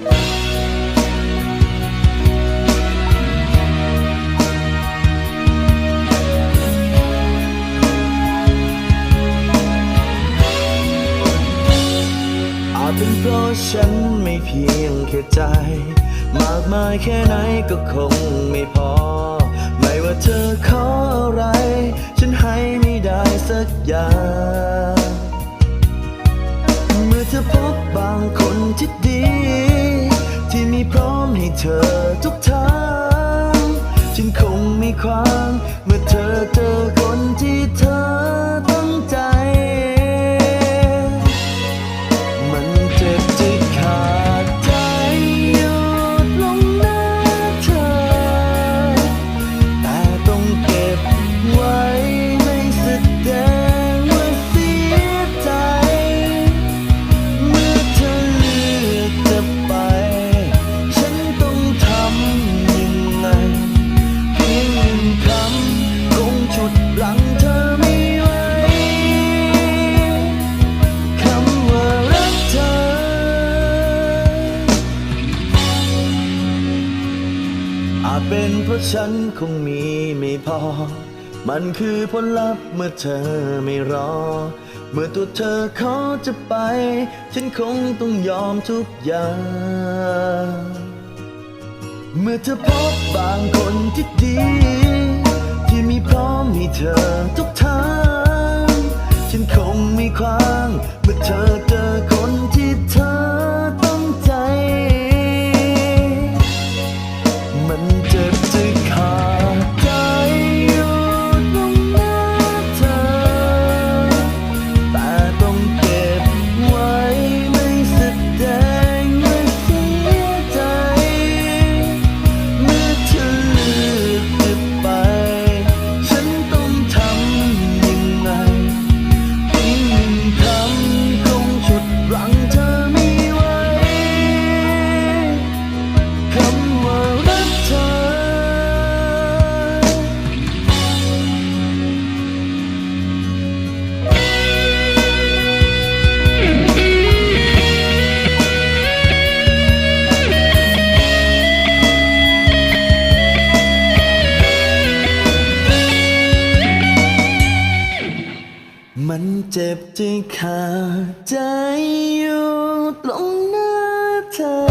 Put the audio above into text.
อาจเป็นเพราะฉันไม่เพียงแค่ใจ มากมายแค่ไหนก็คงไม่พอ เธอทุกทางฉันคงมีความเมื่อเธอเจอคนที่ เป็นเพราะฉันคงมีไม่พอ มันคือผลลัพธ์เมื่อเธอไม่รอ เมื่อตัวเธอขอจะไป ฉันคงต้องยอมทุกอย่าง เมื่อเธอพบบางคนที่ดี ที่มีพร้อมให้เธอทุกทาง มันเจ็บจะขาดใจอยู่ตรงหน้าเธอ